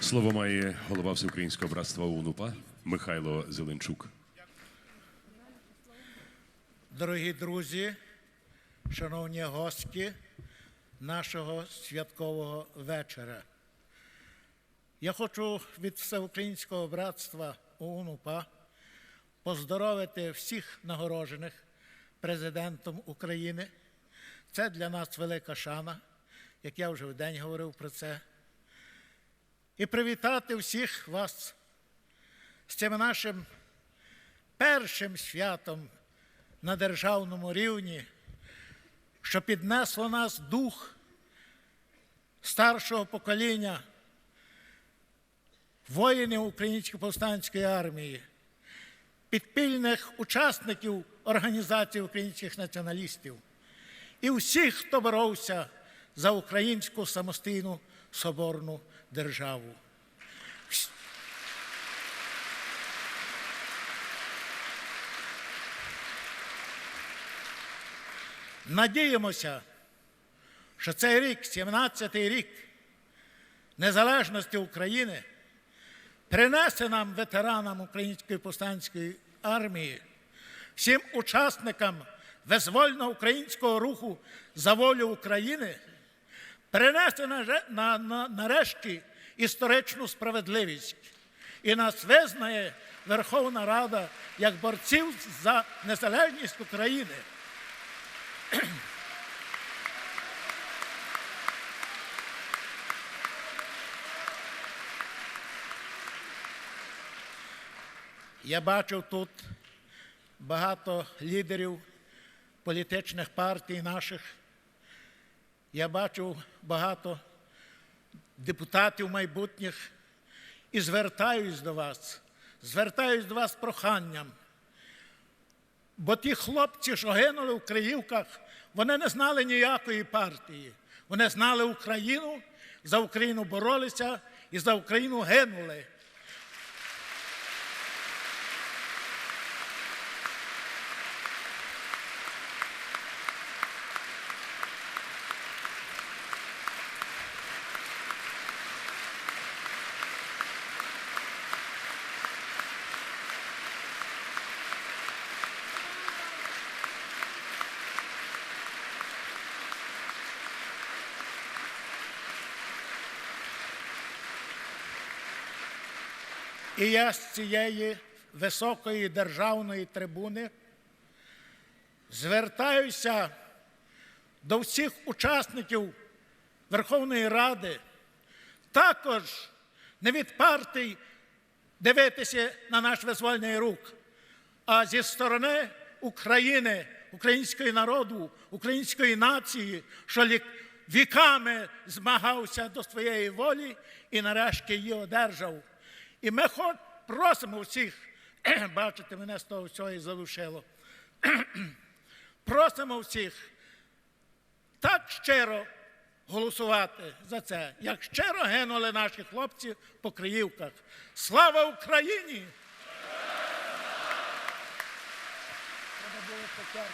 Слово має голова Всеукраїнського братства УНУПА Михайло Зеленчук. Дорогі друзі, шановні гості нашого святкового вечора. Я хочу від Всеукраїнського братства УНУПА поздоровити всіх нагороджених президентом України. Це для нас велика шана, як я вже в день говорив про це. І привітати всіх вас з цим нашим першим святом на державному рівні, що піднесло нас дух старшого покоління воїнів Української повстанської армії, підпільних учасників Організації українських націоналістів і всіх, хто боровся за українську самостійну соборну державу. Надіємося, що цей рік, 17-й рік незалежності України, принесе нам, ветеранам Української повстанської армії, всім учасникам визвольного українського руху за волю України, принесе на, на, на, нарешті історичну справедливість і нас визнає Верховна Рада як борців за незалежність України. Я бачив тут багато лідерів політичних партій наших. Я бачив багато депутатів майбутніх і звертаюсь до вас, звертаюсь до вас з проханням. Бо ті хлопці, що гинули в Криївках, вони не знали ніякої партії. Вони знали Україну, за Україну боролися і за Україну гинули. І я з цієї високої державної трибуни звертаюся до всіх учасників Верховної Ради, також не від партій дивитися на наш визвольний рух, а зі сторони України, українського народу, української нації, що віками змагався до своєї волі і нарешті її одержав. І ми хоч просимо всіх, бачите, мене з того всього і залишило. просимо всіх так щиро голосувати за це, як щиро гинули наші хлопці по Криївках. Слава Україні! Треба було.